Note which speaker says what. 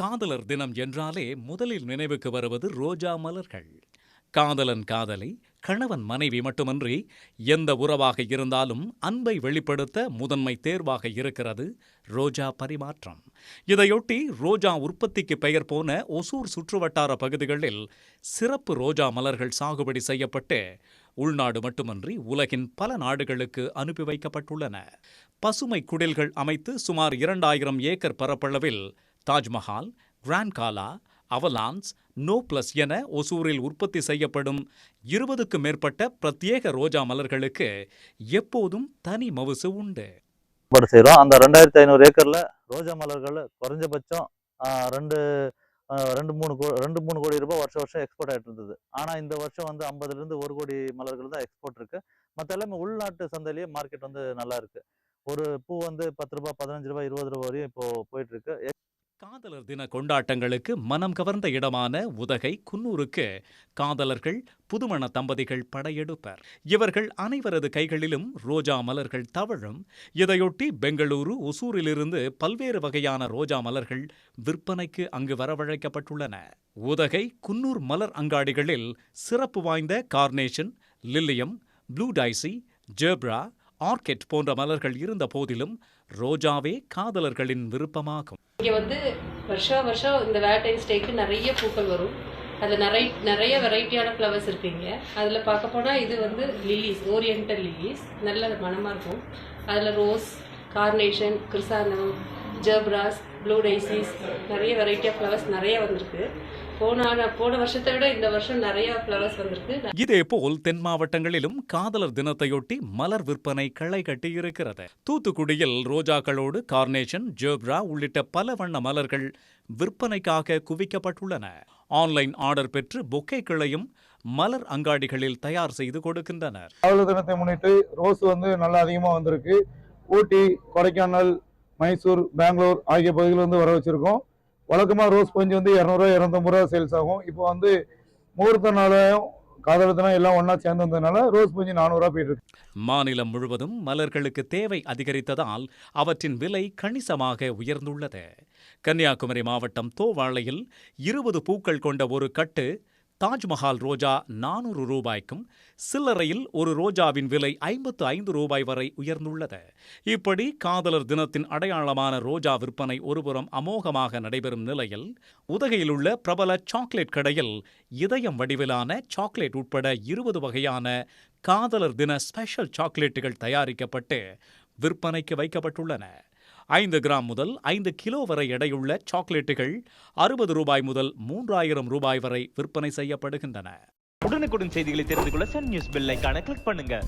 Speaker 1: காதலர் தினம் என்றாலே முதலில் நினைவுக்கு வருவது ரோஜா மலர்கள். காதலன் காதலை கணவன் மனைவி மட்டுமன்றி எந்த உறவாக இருந்தாலும் அன்பை வெளிப்படுத்த முதன்மை தேர்வாக இருக்கிறது ரோஜா பரிமாற்றம். இதையொட்டி ரோஜா உற்பத்திக்கு பெயர் போன ஒசூர் சுற்றுவட்டார பகுதிகளில் சிறப்பு ரோஜா மலர்கள் சாகுபடி செய்யப்பட்டு உள்நாடு மட்டுமன்றி உலகின் பல நாடுகளுக்கு அனுப்பி வைக்கப்பட்டுள்ளன. பசுமை குடில்கள் அமைத்து சுமார் இரண்டாயிரம் ஏக்கர் பரப்பளவில் Taj Mahal grand gala avalanche noblesse என ஒசூரில் உற்பத்தி செய்யப்படும் இருபதுக்கும் மேற்பட்ட பிரத்யேக ரோஜா மலர்களுக்கு எப்போதும் தனி மவுசு உண்டு.
Speaker 2: ஏற்பாடு செய்கிறோம் அந்த ரெண்டாயிரத்தி ஐநூறு ஏக்கரில் ரோஜா மலர்கள் குறைஞ்சபட்சம் ரெண்டு ரெண்டு மூணு கோ ரெண்டு மூணு கோடி ரூபாய் வருஷம் வருஷம் எக்ஸ்போர்ட் ஆகிட்டு இருந்தது. ஆனால் இந்த வருஷம் வந்து ஐம்பதுலேருந்து ஒரு கோடி மலர்கள் தான் எக்ஸ்போர்ட் இருக்குது மற்ற எல்லாமே உள்நாட்டு சந்தையிலேயே மார்க்கெட் வந்து நல்லா இருக்குது ஒரு பூ வந்து பத்து ரூபாய் பதினஞ்சு ரூபாய் இருபது ரூபாய் வரையும் இப்போ போயிட்டு இருக்கு.
Speaker 1: காதலர் தின கொண்டாட்டங்களுக்கு மனம் கவர்ந்த இடமான உதகை குன்னூருக்கு காதலர்கள் புதுமண தம்பதிகள் படையெடுப்பர். இவர்கள் அனைவரது கைகளிலும் ரோஜா மலர்கள் தவழும். இதையொட்டி பெங்களூரு ஒசூரிலிருந்து பல்வேறு வகையான ரோஜா மலர்கள் விற்பனைக்கு அங்கு வரவழைக்கப்பட்டுள்ளன. உதகை குன்னூர் மலர் அங்காடிகளில் சிறப்பு வாய்ந்த carnation lilium blue daisy gerbera orchid போன்ற மலர்கள் இருந்த போதிலும் ரோஜாவே காதலர்களின் விருப்பமாகும்.
Speaker 3: இங்கே வந்து வருஷா வருஷம் இந்த வேலண்டைன்ஸ் டேக்கு நிறைய பூக்கள் வரும். அதில் நிறைய நிறைய வெரைட்டியான ஃப்ளவர்ஸ் இருக்குங்க. அதில் பார்க்க போனால் இது வந்து லில்லிஸ் ஓரியண்டல் லில்லிஸ் நல்ல மனமாக இருக்கும். அதில் rose carnation chrysanthemum gerberas blue daisies நிறைய வெரைட்டி ஆஃப் ஃப்ளவர்ஸ் நிறைய வந்திருக்கு. போன போன வருஷத்தை விட இந்த வருஷம் நிறைய ஃப்ளவர்ஸ் வந்திருக்கு.
Speaker 1: இதேபோல் தென் மாவட்டங்களிலும் காதலர் தினத்தையொட்டி மலர் விற்பனை களை கட்டி இருக்கிறது தூத்துக்குடியில் ரோஜாக்களோடு கார்னேஷன் ஜெப்ரா உள்ளிட்ட பல வண்ண மலர்கள் விற்பனைக்காக குவிக்கப்பட்டுள்ளன. ஆன்லைன் ஆர்டர் பெற்று பொக்கேக்களையும் மலர் அங்காடிகளில் தயார் செய்து கொடுக்கின்றனர்.
Speaker 4: காதலர் தினத்தை முன்னிட்டு ரோஸ் வந்து நல்லா அதிகமாக வந்திருக்கு. ஊட்டி கொடைக்கானல் மைசூர் பெங்களூர் ஆகிய பகுதிகளில் வந்து வர வச்சிருக்கோம். வழக்கமாக ரோஸ் பஞ்சு வந்து இரநூறுவா இரநூத்தம்பது ரூபா சேல்ஸ் ஆகும். இப்போ வந்து முகூர்த்த நாளையும் காதலத்தினா எல்லாம் ஒன்றா சேர்ந்து வந்ததுனால ரோஸ் பஞ்சு நானூறுரூவா போயிட்டு இருக்கு.
Speaker 1: மாநிலம் முழுவதும் மலர்களுக்கு தேவை அதிகரித்ததால் அவற்றின் விலை கணிசமாக உயர்ந்துள்ளது. கன்னியாகுமரி மாவட்டம் தோவாளையில் இருபது பூக்கள் கொண்ட ஒரு கட்டு தாஜ்மஹால் ரோஜா நானூறு ரூபாய்க்கும் சில்லறையில் ஒரு ரோஜாவின் விலை ஐம்பத்து ஐந்து ரூபாய் வரை உயர்ந்துள்ளது. இப்படி காதலர் தினத்தின் அடையாளமான ரோஜா விற்பனை ஒருபுறம் அமோகமாக நடைபெறும் நிலையில் உதகையில் உள்ள பிரபல சாக்லேட் கடையில் இதயம் வடிவிலான சாக்லேட் உட்பட இருபது வகையான காதலர் தின ஸ்பெஷல் சாக்லேட்டுகள் தயாரிக்கப்பட்டு விற்பனைக்கு வைக்கப்பட்டுள்ளன. ஐந்து கிராம் முதல் ஐந்து கிலோ வரை எடையுள்ள சாக்லேட்டுகள் அறுபது ரூபாய் முதல் மூன்றாயிரம் ரூபாய் வரை விற்பனை செய்யப்படுகின்றன.
Speaker 5: உடனுக்குடன் செய்திகளை தெரிந்து கொள்ள சன் நியூஸ் பில்லைக்கான கிளிக் பண்ணுங்க.